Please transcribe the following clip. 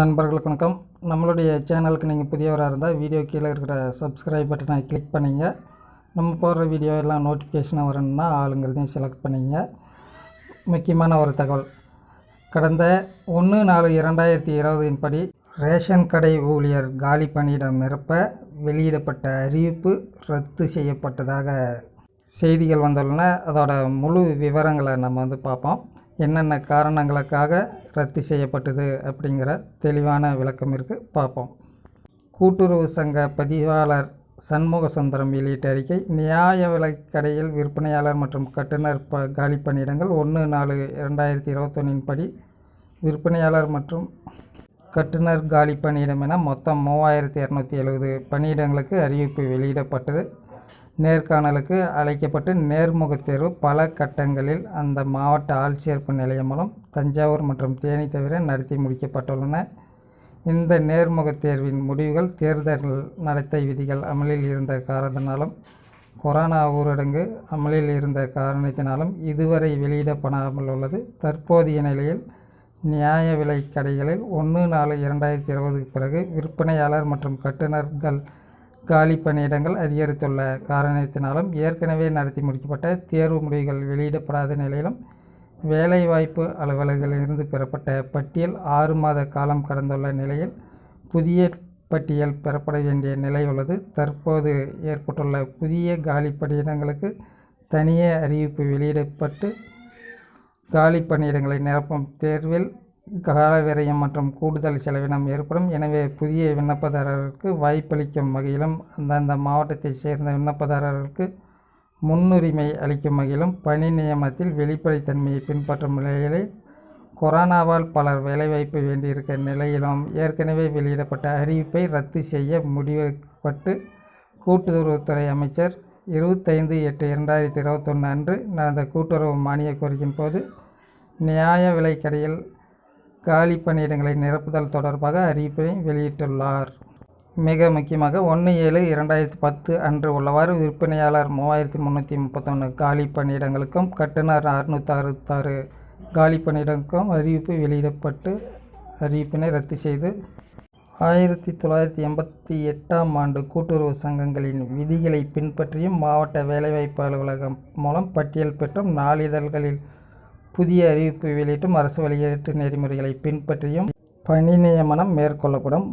நண்பர்களுக்கு வணக்கம். நம்மளுடைய சேனலுக்கு நீங்கள் புதியவராக இருந்தால் வீடியோ கீழே இருக்கிற சப்ஸ்கிரைப் பட்டனை கிளிக் பண்ணிங்க. நம்ம போடுற வீடியோ எல்லாம் நோட்டிஃபிகேஷனாக வரணும்னா ஆளுங்கிறதையும் செலக்ட் பண்ணிங்க. முக்கியமான ஒரு தகவல். கடந்த ஒன்று நாலு இரண்டாயிரத்தி இருபதின் படி ரேஷன் கடை ஊழியர் காலி பணியிடம் நிரப்ப வெளியிடப்பட்ட அறிவிப்பு ரத்து செய்யப்பட்டதாக செய்திகள் வந்துள்ளன. அதோட முழு விவரங்களை நம்ம வந்து பார்ப்போம். என்னென்ன காரணங்களுக்காக ரத்து செய்யப்பட்டது அப்படிங்கிற தெளிவான விளக்கம் இருக்குது பார்ப்போம். கூட்டுறவு சங்க பதிவாளர் சண்முக சுந்தரம் வெளியிட்ட அறிக்கை நியாய விலைக்கடையில் விற்பனையாளர் மற்றும் கட்டுநர் ப காலி பணியிடங்கள் ஒன்று நாலு இரண்டாயிரத்தி இருபத்தொன்னின் படி விற்பனையாளர் மற்றும் கட்டுநர் காலி பணியிடம் என மொத்தம் மூவாயிரத்தி இரநூத்தி எழுபது பணியிடங்களுக்கு அறிவிப்பு வெளியிடப்பட்டது. நேர்காணலுக்கு அழைக்கப்பட்டு நேர்முகத் தேர்வு பல கட்டங்களில் அந்த மாவட்ட ஆட்சியர்ப்பு நிலையம் மூலம் தஞ்சாவூர் மற்றும் தேனி தவிர நடத்தி முடிக்கப்பட்டுள்ளன. இந்த நேர்முகத் தேர்வின் முடிவுகள் தேர்தல் நடத்தை விதிகள் அமலில் இருந்த காரணத்தினாலும் கொரோனா ஊரடங்கு அமலில் இருந்த காரணத்தினாலும் இதுவரை வெளியிடப்படாமல் உள்ளது. தற்போதைய நிலையில் நியாய விலைக் கடைகளில் ஒன்று நாலு இரண்டாயிரத்தி இருபதுக்கு பிறகு விற்பனையாளர் மற்றும் கட்டுநர்கள் காலி பணியிடங்கள் அதிகரித்துள்ள காரணத்தினாலும் ஏற்கனவே நடத்தி முடிக்கப்பட்ட தேர்வு முடிவுகள் வெளியிடப்படாத நிலையிலும் வேலைவாய்ப்பு அலுவலர்களிலிருந்து பெறப்பட்ட பட்டியல் ஆறு மாத காலம் கடந்துள்ள நிலையில் புதிய பட்டியல் பெறப்பட வேண்டிய நிலை உள்ளது. தற்போது ஏற்பட்டுள்ள புதிய காலி பணியிடங்களுக்கு தனியே அறிவிப்பு வெளியிடப்பட்டு காலி பணியிடங்களை நிரப்பும் தேர்வில் கால விரயம் மற்றும் கூடுதல் செலவினம் ஏற்படும். எனவே புதிய விண்ணப்பதாரர்களுக்கு வாய்ப்பளிக்கும் வகையிலும் அந்தந்த மாவட்டத்தைச் சேர்ந்த விண்ணப்பதாரர்களுக்கு முன்னுரிமை அளிக்கும் வகையிலும் பணி நியமனத்தில் வெளிப்படைத்தன்மையை பின்பற்றும் நிலையிலே கொரோனாவால் பலர் வேலைவாய்ப்பு வேண்டியிருக்க நிலையிலும் ஏற்கனவே வெளியிடப்பட்ட அறிவிப்பை ரத்து செய்ய முடிவெடுக்கப்பட்டு கூட்டுறவுத்துறை அமைச்சர் இருபத்தைந்து எட்டு இரண்டாயிரத்தி இருபத்தொன்று அன்று நடந்த கூட்டுறவு மானிய கோரிக்கையின் போது நியாய விலைக்கடையில் காலி பணியிடங்களை நிரப்புதல் தொடர்பாக அறிவிப்பை வெளியிட்டுள்ளார். மிக முக்கியமாக ஒன்று ஏழு இரண்டாயிரத்தி பத்து அன்று உள்ளவாறு விற்பனையாளர் மூவாயிரத்தி முந்நூற்றி முப்பத்தொன்று காலி பணியிடங்களுக்கும் கட்டுநர் அறுநூற்றி அறுபத்தாறு காலி பணியிடங்களுக்கும் அறிவிப்பு வெளியிடப்பட்டு அறிவிப்பினை ரத்து செய்து ஆயிரத்தி தொள்ளாயிரத்தி எண்பத்தி எட்டாம் ஆண்டு கூட்டுறவு சங்கங்களின் விதிகளை பின்பற்றியும் மாவட்ட வேலைவாய்ப்பு அலுவலகம் மூலம் பட்டியல் பெற்றும் நாளிதழ்களில் புதிய அறிவிப்பு வெளியிட்டும் அரசு வெளியீட்டு நெறிமுறைகளை பின்பற்றியும் பணி நியமனம் மேற்கொள்ளப்படும்.